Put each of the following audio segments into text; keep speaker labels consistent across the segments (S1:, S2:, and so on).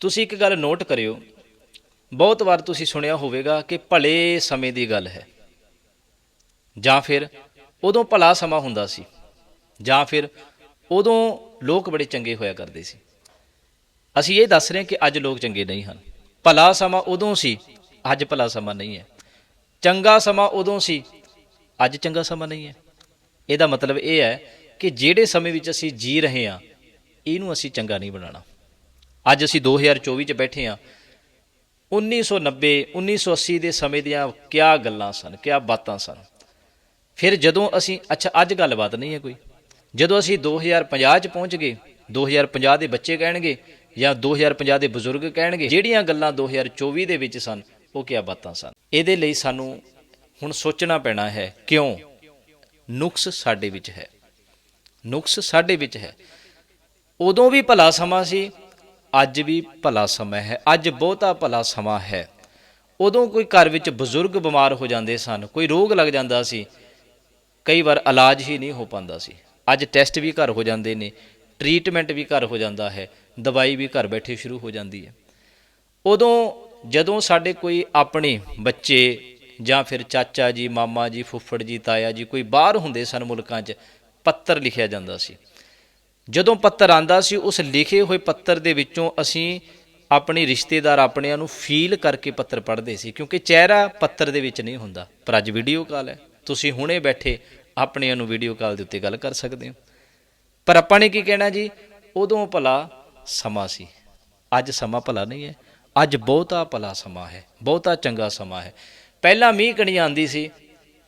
S1: ਤੁਸੀਂ ਇੱਕ ਗੱਲ ਨੋਟ ਕਰਿਓ, ਬਹੁਤ ਵਾਰ ਤੁਸੀਂ ਸੁਣਿਆ ਹੋਵੇਗਾ ਕਿ ਭਲੇ ਸਮੇਂ ਦੀ ਗੱਲ ਹੈ। ਜਾਂ ਫਿਰ ਉਦੋਂ ਭਲਾ ਸਮਾਂ ਹੁੰਦਾ ਸੀ, ਜਾਂ ਫਿਰ ਉਦੋਂ ਲੋਕ ਬੜੇ ਚੰਗੇ ਹੋਇਆ ਕਰਦੇ ਸੀ। ਅਸੀਂ ਇਹ ਦੱਸ ਰਹੇ ਹਾਂ ਕਿ ਅੱਜ ਲੋਕ ਚੰਗੇ ਨਹੀਂ ਹਨ। ਭਲਾ ਸਮਾਂ ਉਦੋਂ ਸੀ, ਅੱਜ ਭਲਾ ਸਮਾਂ ਨਹੀਂ ਹੈ। ਚੰਗਾ ਸਮਾਂ ਉਦੋਂ ਸੀ, ਅੱਜ ਚੰਗਾ ਸਮਾਂ ਨਹੀਂ ਹੈ। ਇਹਦਾ ਮਤਲਬ ਇਹ ਹੈ ਕਿ ਜਿਹੜੇ ਸਮੇਂ ਵਿੱਚ ਅਸੀਂ ਜੀ ਰਹੇ ਹਾਂ, ਇਹਨੂੰ ਅਸੀਂ ਚੰਗਾ ਨਹੀਂ ਬਣਾਉਣਾ। ਅੱਜ ਅਸੀਂ 2024 ਚ ਬੈਠੇ ਹਾਂ। 1990 1980 ਦੇ ਸਮੇਂ ਦੀਆਂ ਕਿਆ ਗੱਲਾਂ ਸਨ, ਕਿਆ ਬਾਤਾਂ ਸਨ। ਫਿਰ ਜਦੋਂ ਅਸੀਂ, ਅੱਛਾ, ਅੱਜ ਗੱਲਬਾਤ ਨਹੀਂ ਹੈ ਕੋਈ। ਜਦੋਂ ਅਸੀਂ 2050 ਚ ਪਹੁੰਚ ਗਏ 2050 ਦੇ ਬੱਚੇ ਕਹਿਣਗੇ ਜਾਂ 2050 ਦੇ ਬਜ਼ੁਰਗ ਕਹਿਣਗੇ, ਜਿਹੜੀਆਂ ਗੱਲਾਂ 2024 ਦੇ ਵਿੱਚ ਸਨ, ਉਹ ਕਿਆ ਬਾਤਾਂ ਸਨ। ਇਹਦੇ ਲਈ ਸਾਨੂੰ ਹੁਣ ਸੋਚਣਾ ਪੈਣਾ ਹੈ, ਕਿਉਂ? ਨੁਕਸ ਸਾਡੇ ਵਿੱਚ ਹੈ। ਨੁਕਸ ਸਾਡੇ ਵਿੱਚ ਹੈ। ਉਦੋਂ ਵੀ ਭਲਾ ਸਮਾਂ ਸੀ ਅੱਜ ਵੀ ਭਲਾ ਸਮਾਂ ਹੈ, ਅੱਜ ਬਹੁਤਾ ਭਲਾ ਸਮਾਂ ਹੈ। ਉਦੋਂ ਕੋਈ ਘਰ ਵਿੱਚ ਬਜ਼ੁਰਗ ਬਿਮਾਰ ਹੋ ਜਾਂਦੇ ਸਨ, ਕੋਈ ਰੋਗ ਲੱਗ ਜਾਂਦਾ ਸੀ, ਕਈ ਵਾਰ ਇਲਾਜ ਹੀ ਨਹੀਂ ਹੋ ਪਾਉਂਦਾ ਸੀ। ਅੱਜ ਟੈਸਟ ਵੀ ਘਰ ਹੋ ਜਾਂਦੇ ਨੇ, ਟ੍ਰੀਟਮੈਂਟ ਵੀ ਘਰ ਹੋ ਜਾਂਦਾ ਹੈ, ਦਵਾਈ ਵੀ ਘਰ ਬੈਠੇ ਸ਼ੁਰੂ ਹੋ ਜਾਂਦੀ ਹੈ। ਉਦੋਂ ਜਦੋਂ ਸਾਡੇ ਕੋਈ ਆਪਣੇ ਬੱਚੇ ਜਾਂ ਫਿਰ ਚਾਚਾ ਜੀ, ਮਾਮਾ ਜੀ, ਫੁੱਫੜ ਜੀ, ਤਾਇਆ ਜੀ ਕੋਈ ਬਾਹਰ ਹੁੰਦੇ ਸਨ ਮੁਲਕਾਂ 'ਚ, ਪੱਤਰ ਲਿਖਿਆ ਜਾਂਦਾ ਸੀ। ਜਦੋਂ ਪੱਤਰ ਆਂਦਾ ਸੀ, ਉਸ ਲਿਖੇ ਹੋਏ ਪੱਤਰ ਦੇ ਵਿੱਚੋਂ ਅਸੀਂ ਆਪਣੀ ਰਿਸ਼ਤੇਦਾਰ ਆਪਣਿਆਂ ਨੂੰ ਫੀਲ ਕਰਕੇ ਪੱਤਰ ਪੜ੍ਹਦੇ ਸੀ, ਕਿਉਂਕਿ ਚਿਹਰਾ ਪੱਤਰ ਦੇ ਵਿੱਚ ਨਹੀਂ ਹੁੰਦਾ। ਪਰ ਅੱਜ ਵੀਡੀਓ ਕਾਲ ਹੈ। ਤੁਸੀਂ ਹੁਣੇ ਬੈਠੇ ਆਪਣਿਆਂ ਨੂੰ ਵੀਡੀਓ ਕਾਲ ਦੇ ਉੱਤੇ ਗੱਲ ਕਰ ਸਕਦੇ ਹੋ। ਪਰ ਆਪਾਂ ਨੇ ਕੀ ਕਹਿਣਾ ਜੀ? ਉਦੋਂ ਭਲਾ ਸਮਾਂ ਸੀ। ਅੱਜ ਸਮਾਂ ਭਲਾ ਨਹੀਂ ਹੈ। ਅੱਜ ਬਹੁਤਾ ਭਲਾ ਸਮਾਂ ਹੈ। ਬਹੁਤਾ ਚੰਗਾ ਸਮਾਂ ਹੈ। ਪਹਿਲਾਂ ਮੀਂਹ ਕਣੀ ਆਂਦੀ ਸੀ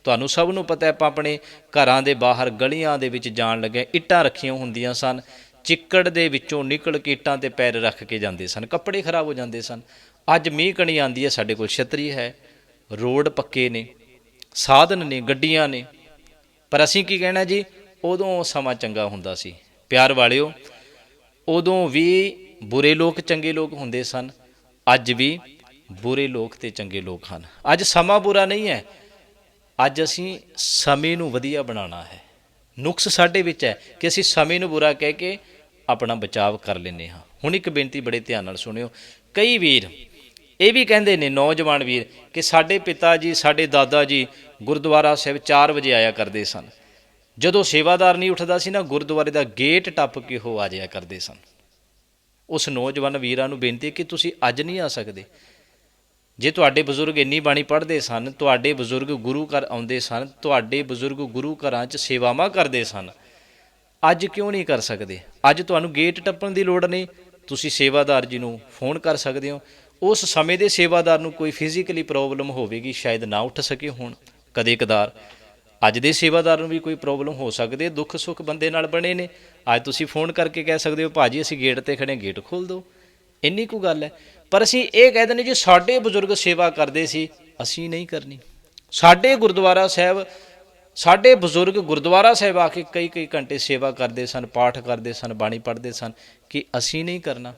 S1: ਤੁਹਾਨੂੰ ਸਭ ਨੂੰ ਪਤਾ ਹੈ, ਆਪਾਂ ਆਪਣੇ ਘਰਾਂ ਦੇ ਬਾਹਰ ਗਲੀਆਂ ਦੇ ਵਿੱਚ ਜਾਣ ਲੱਗੇ ਇੱਟਾਂ ਰੱਖੀਆਂ ਹੁੰਦੀਆਂ ਸਨ। ਚਿੱਕੜ ਦੇ ਵਿੱਚੋਂ ਨਿਕਲ ਕੇ ਇੱਟਾਂ ਤੇ ਪੈਰ ਰੱਖ ਕੇ ਜਾਂਦੇ ਸਨ। ਕੱਪੜੇ ਖਰਾਬ ਹੋ ਜਾਂਦੇ ਸਨ। ਅੱਜ ਮੀਂਹ ਕਣੀ ਆਂਦੀ ਹੈ, ਸਾਡੇ ਕੋਲ ਛਤਰੀ ਹੈ। ਰੋਡ ਪੱਕੇ ਨੇ, ਸਾਧਨ ਨੇ, ਗੱਡੀਆਂ ਨੇ। ਪਰ ਅਸੀਂ ਕੀ ਕਹਿਣਾ ਜੀ? ਉਦੋਂ ਸਮਾਂ ਚੰਗਾ ਹੁੰਦਾ ਸੀ। ਪਿਆਰ ਵਾਲਿਓ, ਉਦੋਂ ਵੀ ਬੁਰੇ ਲੋਕ ਚੰਗੇ ਲੋਕ ਹੁੰਦੇ ਸਨ। ਅੱਜ ਵੀ ਬੁਰੇ ਲੋਕ ਤੇ ਚੰਗੇ ਲੋਕ ਹਨ। ਅੱਜ ਸਮਾਂ ਬੁਰਾ ਨਹੀਂ ਹੈ। ਅੱਜ ਅਸੀਂ ਸਮੇਂ ਨੂੰ ਵਧੀਆ ਬਣਾਉਣਾ ਹੈ। ਨੁਕਸ ਸਾਡੇ ਵਿੱਚ ਹੈ ਕਿ ਅਸੀਂ ਸਮੇਂ ਨੂੰ ਬੁਰਾ ਕਹਿ ਕੇ ਆਪਣਾ ਬਚਾਅ ਕਰ ਲੈਂਦੇ ਹਾਂ। ਹੁਣ ਇੱਕ ਬੇਨਤੀ ਬੜੇ ਧਿਆਨ ਨਾਲ ਸੁਣਿਓ। ਕਈ ਵੀਰ ਇਹ ਵੀ ਕਹਿੰਦੇ ਨੇ, ਨੌਜਵਾਨ ਵੀਰ, ਕਿ ਸਾਡੇ ਪਿਤਾ ਜੀ, ਸਾਡੇ ਦਾਦਾ ਜੀ ਗੁਰਦੁਆਰਾ ਸਾਹਿਬ 4 ਵਜੇ ਆਇਆ ਕਰਦੇ ਸਨ। ਜਦੋਂ ਸੇਵਾਦਾਰ ਨਹੀਂ ਉੱਠਦਾ ਸੀ ਨਾ, ਗੁਰਦੁਆਰੇ ਦਾ ਗੇਟ ਟੱਪ ਕੇ ਉਹ ਆ ਜਾਇਆ ਕਰਦੇ ਸਨ। ਉਸ ਨੌਜਵਾਨ ਵੀਰਾਂ ਨੂੰ ਬੇਨਤੀ ਕਿ ਤੁਸੀਂ ਅੱਜ ਨਹੀਂ ਆ ਸਕਦੇ। ਜੇ ਤੁਹਾਡੇ ਬਜ਼ੁਰਗ ਇੰਨੀ ਬਾਣੀ ਪੜ੍ਹਦੇ ਸਨ, ਤੁਹਾਡੇ ਬਜ਼ੁਰਗ ਗੁਰੂ ਘਰ ਆਉਂਦੇ ਸਨ, ਤੁਹਾਡੇ ਬਜ਼ੁਰਗ ਗੁਰੂ ਘਰਾਂ 'ਚ ਸੇਵਾਵਾਂ ਕਰਦੇ ਸਨ। ਅੱਜ ਕਿਉਂ ਨਹੀਂ ਕਰ ਸਕਦੇ? ਅੱਜ ਤੁਹਾਨੂੰ ਗੇਟ ਟੱਪਣ ਦੀ ਲੋੜ ਨਹੀਂ। ਤੁਸੀਂ ਸੇਵਾਦਾਰ ਜੀ ਨੂੰ ਫੋਨ ਕਰ ਸਕਦੇ ਹੋ। ਉਸ ਸਮੇਂ ਦੇ ਸੇਵਾਦਾਰ ਨੂੰ ਕੋਈ ਫਿਜ਼ੀਕਲੀ ਪ੍ਰੋਬਲਮ ਹੋਵੇਗੀ, ਸ਼ਾਇਦ ਨਾ ਉੱਠ ਸਕੇ ਹੋਣ। ਕਦੇ ਕਦਾਰ। ਅੱਜ ਦੇ ਸੇਵਾਦਾਰ ਨੂੰ ਵੀ ਕੋਈ ਪ੍ਰੋਬਲਮ ਹੋ ਸਕਦੀ ਹੈ ਦੁੱਖ ਸੁੱਖ ਬੰਦੇ ਨਾਲ ਬਣੇ ਨੇ। ਅੱਜ ਤੁਸੀਂ ਫੋਨ ਕਰਕੇ ਕਹਿ ਸਕਦੇ ਹੋ, ਭਾਜੀ, ਅਸੀਂ ਗੇਟ ਤੇ ਖੜੇ ਗੇਟ ਖੋਲ ਦਿਓ। ਇੰਨੀ ਕੁ ਗੱਲ ਹੈ। ਪਰ ਅਸੀਂ ਇਹ ਕਹਿ ਦਿੰਦੇ ਜੀ, ਸਾਡੇ ਬਜ਼ੁਰਗ ਸੇਵਾ ਕਰਦੇ ਸੀ, ਅਸੀਂ ਨਹੀਂ ਕਰਨੀ। ਸਾਡੇ ਗੁਰਦੁਆਰਾ ਸਾਹਿਬ, ਸਾਡੇ ਬਜ਼ੁਰਗ ਗੁਰਦੁਆਰਾ ਸਾਹਿਬ ਆ ਕੇ ਕਈ ਕਈ ਘੰਟੇ ਸੇਵਾ ਕਰਦੇ ਸਨ, ਪਾਠ ਕਰਦੇ ਸਨ, ਬਾਣੀ ਪੜ੍ਹਦੇ ਸਨ ਕਿ ਅਸੀਂ ਨਹੀਂ ਕਰਨਾ।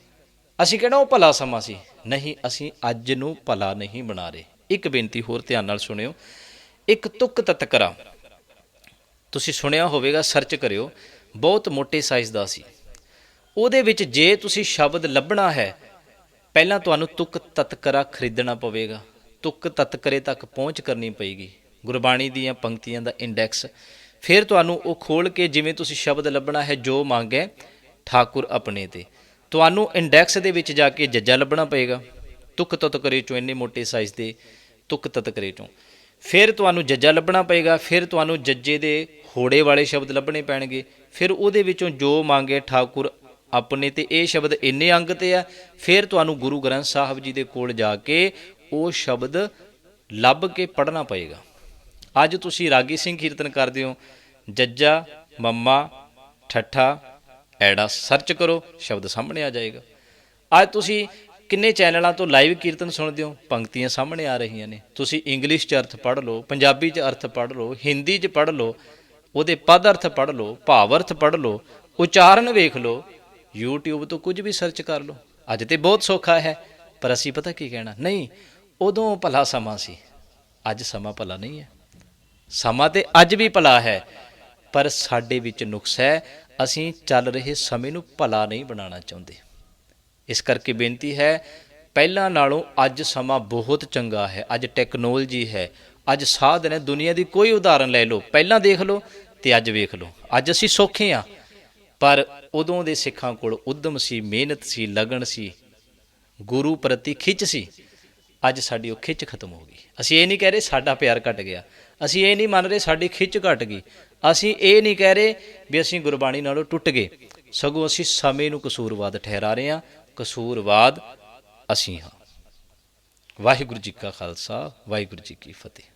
S1: ਅਸੀਂ ਕਹਿਣਾ ਉਹ ਭਲਾ ਸਮਾਂ ਸੀ। ਨਹੀਂ, ਅਸੀਂ ਅੱਜ ਨੂੰ ਭਲਾ ਨਹੀਂ ਬਣਾ ਰਹੇ। ਇੱਕ ਬੇਨਤੀ ਹੋਰ ਧਿਆਨ ਨਾਲ ਸੁਣਿਓ। ਇੱਕ ਤੁਕ ਤਤਕਰਾ। ਤੁਸੀਂ ਸੁਣਿਆ ਹੋਵੇਗਾ ਸਰਚ ਕਰਿਓ। ਬਹੁਤ ਮੋਟੇ ਸਾਈਜ਼ ਦਾ ਸੀ। ਉਹਦੇ ਵਿੱਚ ਜੇ ਤੁਸੀਂ ਸ਼ਬਦ ਲੱਭਣਾ ਹੈ, ਪਹਿਲਾਂ ਤੁਹਾਨੂੰ ਤੁਕ ਤਤਕਰਾ ਖਰੀਦਣਾ ਪਵੇਗਾ। ਤੁਕ ਤਤਕਰੇ ਤੱਕ ਪਹੁੰਚ ਕਰਨੀ ਪਏਗੀ। ਗੁਰਬਾਣੀ ਦੀਆਂ ਪੰਕਤੀਆਂ ਦਾ ਇੰਡੈਕਸ। ਫਿਰ ਤੁਹਾਨੂੰ ਉਹ ਖੋਲ ਕੇ ਜਿਵੇਂ ਤੁਸੀਂ ਸ਼ਬਦ ਲੱਭਣਾ ਹੈ, ਜੋ ਮੰਗੈ, ਠਾਕੁਰ ਆਪਣੇ ਤੇ। ਤੁਹਾਨੂੰ ਇੰਡੈਕਸ ਦੇ ਵਿੱਚ ਜਾ ਕੇ ਜੱਜਾ ਲੱਭਣਾ ਪਏਗਾ। ਤੁਕ ਤਤਕਰੇ ਚੋਂ ਇੰਨੇ ਮੋਟੇ ਸਾਈਜ਼ ਦੇ ਤੁਕ ਤਤਕਰੇ ਚੋਂ। ਫਿਰ ਤੁਹਾਨੂੰ ਜੱਜਾ ਲੱਭਣਾ ਪਏਗਾ। ਫਿਰ ਤੁਹਾਨੂੰ ਜੱਜੇ ਦੇ ਹੋੜੇ ਵਾਲੇ ਸ਼ਬਦ ਲੱਭਣੇ ਪੈਣਗੇ। ਫਿਰ ਉਹਦੇ ਵਿੱਚੋਂ ਜੋ ਮੰਗੇ, ਠਾਕੁਰ ਆਪਣੇ ਤੇ ਇਹ ਸ਼ਬਦ ਇੰਨੇ ਅੰਗ ਤੇ ਆ, ਫਿਰ ਤੁਹਾਨੂੰ ਗੁਰੂ ਗ੍ਰੰਥ ਸਾਹਿਬ ਜੀ ਦੇ ਕੋਲ ਜਾ ਕੇ ਉਹ ਸ਼ਬਦ ਲੱਭ ਕੇ ਪੜ੍ਹਨਾ ਪਏਗਾ। ਅੱਜ ਤੁਸੀਂ ਰਾਗੀ ਸਿੰਘ ਕੀਰਤਨ ਕਰਦੇ ਹੋ, ਜੱਜਾ, ਮੰਮਾ, ਠੱਠਾ, ਐੜਾ, ਸਰਚ ਕਰੋ, ਸ਼ਬਦ ਸਾਹਮਣੇ ਆ ਜਾਏਗਾ। ਅੱਜ ਤੁਸੀਂ ਕਿੰਨੇ ਚੈਨਲਾਂ ਤੋਂ ਲਾਈਵ ਕੀਰਤਨ ਸੁਣਦੇ ਹੋ? ਪੰਕਤੀਆਂ ਸਾਹਮਣੇ ਆ ਰਹੀਆਂ ਨੇ। ਤੁਸੀਂ ਇੰਗਲਿਸ਼ 'ਚ ਅਰਥ ਪੜ੍ਹ ਲਓ, ਪੰਜਾਬੀ 'ਚ ਅਰਥ ਪੜ੍ਹ ਲਓ, ਹਿੰਦੀ 'ਚ ਪੜ੍ਹ ਲਓ, ਉਹਦੇ ਪਦ ਅਰਥ ਪੜ੍ਹ ਲਓ, ਭਾਵ ਅਰਥ ਪੜ੍ਹ ਲਓ, ਉਚਾਰਨ ਵੇਖ ਲਓ YouTube ਤੋਂ ਕੁਝ ਵੀ ਸਰਚ ਕਰ ਲਓ। ਅੱਜ ਤੇ ਬਹੁਤ ਸੌਖਾ ਹੈ, ਪਰ ਅਸੀਂ ਪਤਾ ਕੀ ਕਹਿਣਾ? ਨਹੀਂ, ਉਦੋਂ ਭਲਾ ਸਮਾਂ ਸੀ। ਅੱਜ ਸਮਾਂ ਭਲਾ ਨਹੀਂ ਹੈ। ਸਮਾਂ ਤੇ ਅੱਜ ਵੀ ਭਲਾ ਹੈ, ਪਰ ਸਾਡੇ ਵਿੱਚ ਨੁਕਸ ਹੈ, ਅਸੀਂ ਚੱਲ ਰਹੇ ਸਮੇਂ ਨੂੰ ਭਲਾ ਨਹੀਂ ਬਣਾਉਣਾ ਚਾਹੁੰਦੇ। ਇਸ ਕਰਕੇ ਬੇਨਤੀ ਹੈ, ਪਹਿਲਾਂ ਨਾਲੋਂ ਅੱਜ ਸਮਾਂ ਬਹੁਤ ਚੰਗਾ ਹੈ, ਅੱਜ ਟੈਕਨੋਲੋਜੀ ਹੈ, ਅੱਜ ਸਾਧਨ ਹੈ, ਦੁਨੀਆ ਦੀ ਕੋਈ ਉਦਾਹਰਨ ਲੈ ਲਓ। ਪਹਿਲਾਂ ਦੇਖ ਲਓ ਤੇ ਅੱਜ ਵੇਖ ਲਓ। ਅੱਜ ਅਸੀਂ ਸੌਖੇ ਆ ਪਰ ਉਦੋਂ ਦੇ ਸਿੱਖਾਂ ਕੋਲ ਉਦਮ ਸੀ, ਮਿਹਨਤ ਸੀ, ਲਗਨ ਸੀ, ਗੁਰੂ ਪ੍ਰਤੀ ਖਿੱਚ ਸੀ। ਅੱਜ ਸਾਡੀ ਉਹ ਖਿੱਚ ਖਤਮ ਹੋ ਗਈ। ਅਸੀਂ ਇਹ ਨਹੀਂ ਕਹਿ ਰਹੇ ਸਾਡਾ ਪਿਆਰ ਘਟ ਗਿਆ। ਅਸੀਂ ਇਹ ਨਹੀਂ ਮੰਨ ਰਹੇ ਸਾਡੀ ਖਿੱਚ ਘਟ ਗਈ। ਅਸੀਂ ਇਹ ਨਹੀਂ ਕਹਿ ਰਹੇ ਵੀ ਅਸੀਂ ਗੁਰਬਾਣੀ ਨਾਲੋਂ ਟੁੱਟ ਗਏ। ਸਗੋਂ ਅਸੀਂ ਸਮੇਂ ਨੂੰ ਕਸੂਰਵਾਦ ਠਹਿਰਾ ਰਹੇ ਹਾਂ। ਕਸੂਰਵਾਦ ਅਸੀਂ ਹਾਂ। ਵਾਹਿਗੁਰੂ ਜੀ ਕਾ ਖਾਲਸਾ, ਵਾਹਿਗੁਰੂ ਜੀ ਕੀ ਫਤਿਹ।